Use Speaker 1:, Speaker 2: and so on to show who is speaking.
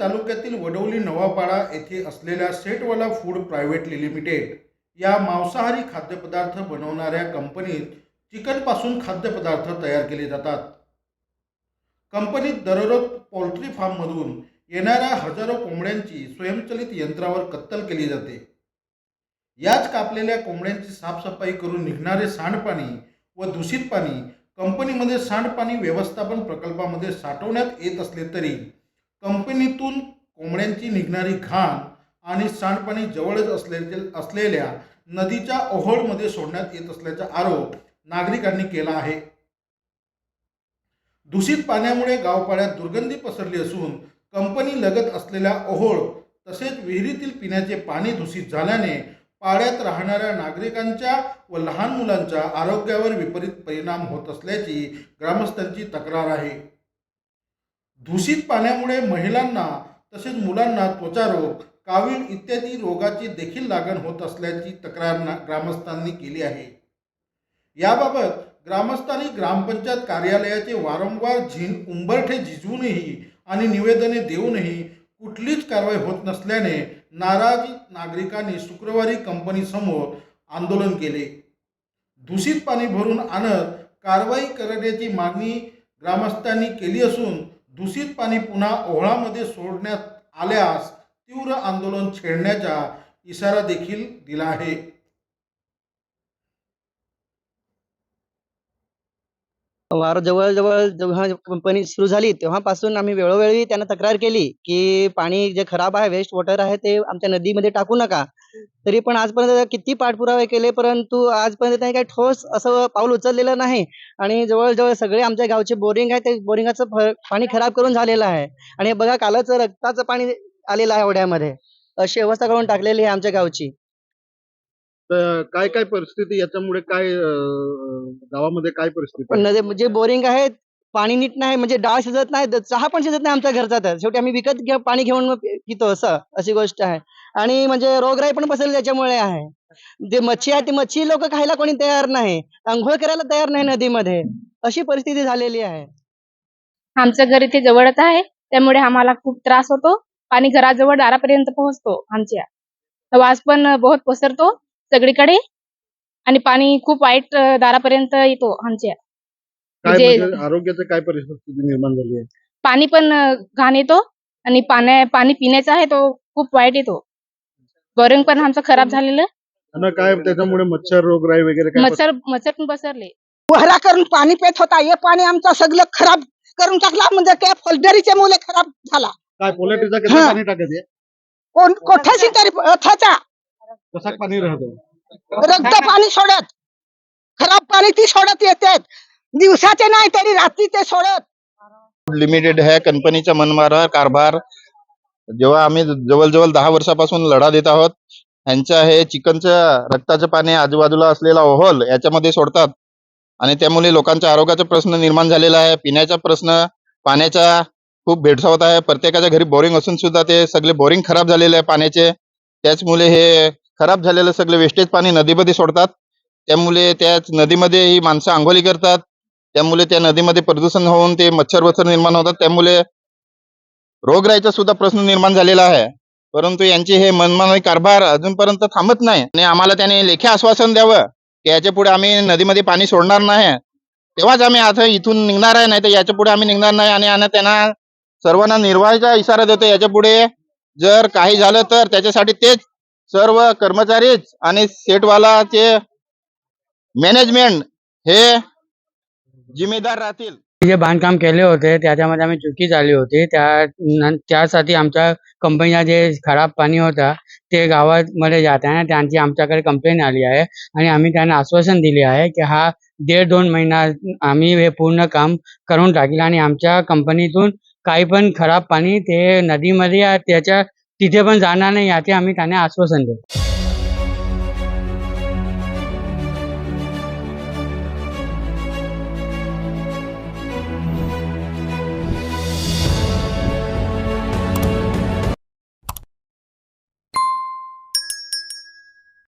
Speaker 1: तालुक्यातील वडवली नवापाडा येथे असलेल्या सेटवाला फूड प्रायव्हेट लिमिटेड या मांसाहारी खाद्यपदार्थ बनवणाऱ्या कंपनीत चिकनपासून खाद्यपदार्थ तयार केले जातात. कंपनीत दररोज पोल्ट्री फार्ममधून येणाऱ्या हजारो कोंबड्यांची स्वयंचलित यंत्रावर कत्तल केली जाते. याच कापलेल्या कोंबड्यांची साफसफाई करून निघणारे सांडपाणी व दूषित पाणी कंपनीमध्ये सांडपाणी व्यवस्थापन प्रकल्पामध्ये साठवण्यात येत असले तरी कंपनीतून कोंबड्यांची निघणारी घाण आणि सांडपाणी जवळच असले असलेल्या नदीच्या ओहोळमध्ये सोडण्यात येत असल्याचा आरोप नागरिकांनी केला आहे. दूषित पाण्यामुळे गावपाड्यात दुर्गंधी पसरली असून कंपनी लगत असलेल्या ओहोळ तसेच विहिरीतील पिण्याचे पाणी दूषित झाल्याने पाड्यात राहणाऱ्या नागरिकांच्या व लहान मुलांच्या आरोग्यावर विपरीत परिणाम होत असल्याची ग्रामस्थांची तक्रार आहे. दूषित पाण्यामुळे महिलांना तसेच मुलांना त्वचारोग कावीळ इत्यादी रोगाची देखील लागण होत असल्याची तक्रार ग्रामस्थांनी केली आहे. याबाबत ग्रामस्थांनी ग्रामपंचायत कार्यालयाचे वारंवार झिन उंबरठे झिजवूनही आणि निवेदने देऊनही कुठलीच कारवाई होत नसल्याने नाराज नागरिकांनी शुक्रवारी कंपनीसमोर आंदोलन केले. दूषित पाणी भरून आणत कारवाई करण्याची मागणी ग्रामस्थांनी केली असून दूषित पाणी पुन्हा ओहळामध्ये सोडण्यात आल्यास तीव्र आंदोलन छेडण्याचा इशारा देखील दिला आहे.
Speaker 2: वार जवळजवळ जेव्हा कंपनी सुरू झाली तेव्हापासून आम्ही वेळोवेळी त्यांना तक्रार केली की पाणी जे खराब आहे वेस्ट वॉटर आहे ते आमच्या नदीमध्ये टाकू नका. तरी पण आजपर्यंत किती पाठपुरावे केले परंतु आजपर्यंत त्यांनी काही ठोस असं पाऊल उचललेलं नाही. आणि जवळजवळ सगळे आमच्या गावचे बोरिंग आहे ते बोरिंगाचं पाणी खराब करून झालेलं आहे. आणि बघा कालच रक्ताचं पाणी आलेलं आहे ओढ्यामध्ये. अशी अवस्था करून टाकलेली आहे आमच्या गावची.
Speaker 1: तर काय काय परिस्थिती याच्यामुळे काय अं, गावामध्ये काय परिस्थिती
Speaker 2: पण नदी जे बोरिंग आहे पाणी नीट नाही म्हणजे डाळ शिजत नाही द- चहा पण शिजत नाही आमच्या घरचा तर. शेवटी आम्ही विकत घे पाणी घेऊन मग पितो असं अशी गोष्ट आहे. आणि म्हणजे रोगराई पण पसरली त्याच्यामुळे आहे. जे मच्छी आहे ती मच्छी लोक खायला कोणी तयार नाही. आंघोळ करायला तयार नाही नदीमध्ये. अशी परिस्थिती झालेली आहे.
Speaker 3: आमचं घर इथे जवळच आहे त्यामुळे आम्हाला खूप त्रास होतो पाणी घराजवळ दारापर्यंत पोहोचतो आमच्या. वास पण बहुत पसरतो. सगळीकडे. आणि पाणी खूप वाईट अं, दारापर्यंत येतो आमच्या.
Speaker 1: काय
Speaker 3: म्हणजे-
Speaker 1: म्हणजे आरोग्याचं काय परिस्थिती निर्माण झाली आहे?
Speaker 3: पाणी पण अं, घाण येतो आणि पाण्या पाणी पिण्याचा आहे तो खूप वाईट येतो. बोरिंग पण आमचं खराब झालेलं.
Speaker 1: आणि काय त्याच्यामुळे मच्छर रोगराई वगैरे काय
Speaker 3: मच्छर मच्छर पण पसरले.
Speaker 4: वहरा करून पाणी पेत होता. हे पाणी आमचं सगळं खराब करून टाकला. म्हणजे त्या फोल्डरीच्या मुले खराब झाला.
Speaker 1: काय पोलाटीचा कसं
Speaker 4: हा.
Speaker 1: पाणी टाकत आहे?
Speaker 4: कोण कोठ्याशी तरी अथाचा
Speaker 1: कसा पाणी राहतो.
Speaker 4: रक्त पाणी सोडत. खराब पाणी ती सोडत येतात. दिवसाचे नाही तरी रात्री ते सोडत.
Speaker 5: लिमिटेड ह्या कंपनीचा मनमारा कारभार. जेव्हा आम्ही जवळजवळ दहा वर्षापासून लढा देत आहोत ह्यांच्या हे चिकनचं रक्ताचं पाणी आजूबाजूला असलेला ओहोल याच्यामध्ये सोडतात. आणि त्यामुळे लोकांच्या आरोग्याचा प्रश्न निर्माण झालेला आहे. पिण्याचा प्रश्न पाण्याचा खूप भेडसावत आहे. प्रत्येकाच्या घरी बोरिंग असून सुद्धा ते सगळे बोरिंग खराब झालेले आहे पाण्याचे. त्याचमुळे हे खराब झालेलं सगळं वेस्टेज पाणी नदीमध्ये सोडतात. त्यामुळे त्याच नदीमध्ये ही माणसं आंघोळी करतात. त्यामुळे त्या नदीमध्ये प्रदूषण होऊन ते मच्छर वच्छर निर्माण होतात. त्यामुळे रोगराईचा सुद्धा प्रश्न निर्माण झालेला आहे. परंतु यांचे हे मनमानी कारभार अजूनपर्यंत थांबत नाही. आणि आम्हाला त्याने लेखी आश्वासन द्यावं की याच्यापुढे आम्ही नदीमध्ये पाणी सोडणार नाही. तेव्हाच आम्ही आता इथून निघणार आहे नाही तर याच्यापुढे आम्ही निघणार नाही. आणि आणि त्यांना सर्वांना निर्वाहाचा इशारा देतो. याच्यापुढे जर काही झालं तर त्याच्यासाठी तेच सर्व कर्मचारीच आणि सेटवालाचे मॅनेजमेंट हे जिम्मेदार राहतील.
Speaker 6: जे बांधकाम केले होते त्याच्यामध्ये आम्ही चुकी झाली होती. त्या त्यासाठी आमच्या कंपनीला जे खराब पाणी होता ते गावामध्ये जाताना त्यांची आमच्याकडे कंप्लेंट आली आहे. आणि आम्ही त्यांना आश्वासन दिले आहे की हा दीड दोन महिना आम्ही हे पूर्ण काम करून टाकील. आणि आमच्या कंपनीतून काही पण खराब पाणी ते नदीमध्ये त्याच्या तिथे पण जाणार नाही याचे आम्ही त्यांना आश्वासन देऊ.